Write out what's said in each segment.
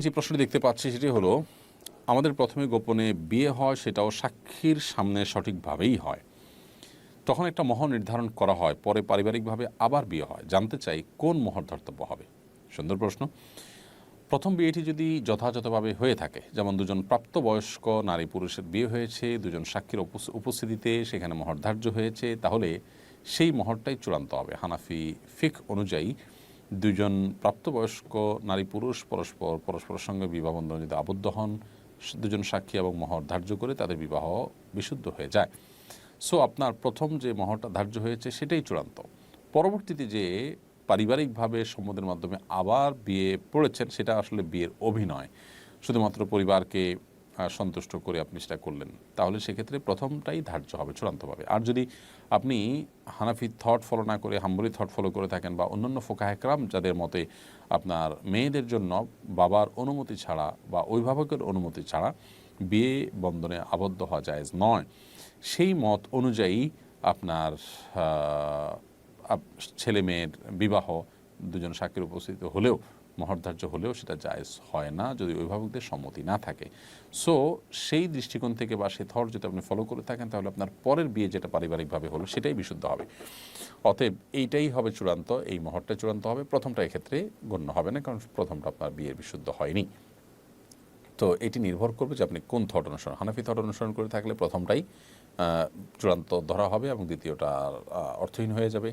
যে প্রশ্নটি দেখতে পাচ্ছি সেটি হলো, আমাদের প্রথমে গোপনে বিয়ে হয়, সেটাও সাক্ষীর সামনে সঠিকভাবেই হয়। তখন একটা মহর নির্ধারণ করা হয়, পরে পারিবারিকভাবে আবার বিয়ে হয়। জানতে চাই কোন মহর ধর্তব্য হবে? সুন্দর প্রশ্ন। প্রথম বিয়েটি যদি যথাযথভাবে হয়ে থাকে, যেমন দুজন প্রাপ্তবয়স্ক, নারী পুরুষের বিয়ে হয়েছে, দুজন সাক্ষীর উপস- উপস্থিতিতে সেখানে মহর ধার্য হয়েছে, তাহলে সেই মহরটাই চূড়ান্ত হবে। হানাফি ফিক অনুযায়ী দুজন প্রাপ্তবয়স্ক নারী পুরুষ পরস্পর পরস্পরের সঙ্গে বিবাহ বন্ধনে যদি আবদ্ধ হন দুজন সাক্ষী এবং মহর ধার্য করে তাদের বিবাহ বিশুদ্ধ হয়ে যায়। সো আপনার প্রথম যে মহরটা ধার্য হয়েছে সেটাই চূড়ান্ত। পরবর্তীতে যে পারিবারিকভাবে সম্মতির মাধ্যমে আবার বিয়ে পড়েছেন, সেটা আসলে বিয়ের অভিনয়। শুধুমাত্র পরিবারকে সন্তুষ্ট করে আপনি সেটা করলেন, তাহলে সেক্ষেত্রে প্রথমটাই ধার্য হবে চূড়ান্তভাবে। আর যদি আপনি হানাফি থট ফলো না করে, হাম্বলি থট ফলো করে থাকেন বা অন্যান্য ফোকা একরাম যাদের মতে আপনার মেয়েদের জন্য বাবার অনুমতি ছাড়া বা অভিভাবকের অনুমতি ছাড়া বিয়ে বন্ধনে আবদ্ধ হওয়া যায় নয়। সেই মত অনুযায়ী আপনার আপ- ছেলে মেয়ের বিবাহ দুজন সাক্ষীর উপস্থিত হলেও মহরধার্য হলেও সেটা জায়জ হয় না যদি অভিভাবকদের সম্মতি না থাকে। সো সেই দৃষ্টিকোণ থেকে বা সে থর যদি আপনি ফলো করে থাকেন, তাহলে আপনার পরের বিয়ে যেটা পারিবারিকভাবে হলো, সেটাই বিশুদ্ধ হবে। অতএব এইটাই হবে চূড়ান্ত, এই মহরটা চূড়ান্ত হবে, প্রথমটা এক্ষেত্রে গণ্য হবে না, কারণ প্রথমটা আপনার বিয়ের বিশুদ্ধ হয়নি। তো এটি নির্ভর করবে যে আপনি কোন থট অনুসরণ, হানাফি থট অনুসরণ করে থাকলে প্রথমটাই চূড়ান্ত ধরা হবে এবং দ্বিতীয়টা অর্থহীন হয়ে যাবে।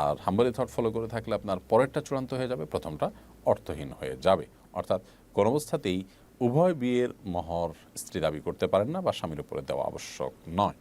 আর হাম্বলি থট ফলো করে থাকলে আপনার পরেরটা চূড়ান্ত হয়ে যাবে, প্রথমটা অর্থহীন হয়ে যাবে। অর্থাৎ কোন অবস্থাতেই উভয় বিয়ের মহর স্ত্রী দাবি করতে পারেন না বা স্বামীর উপরে দেওয়া আবশ্যক নয়।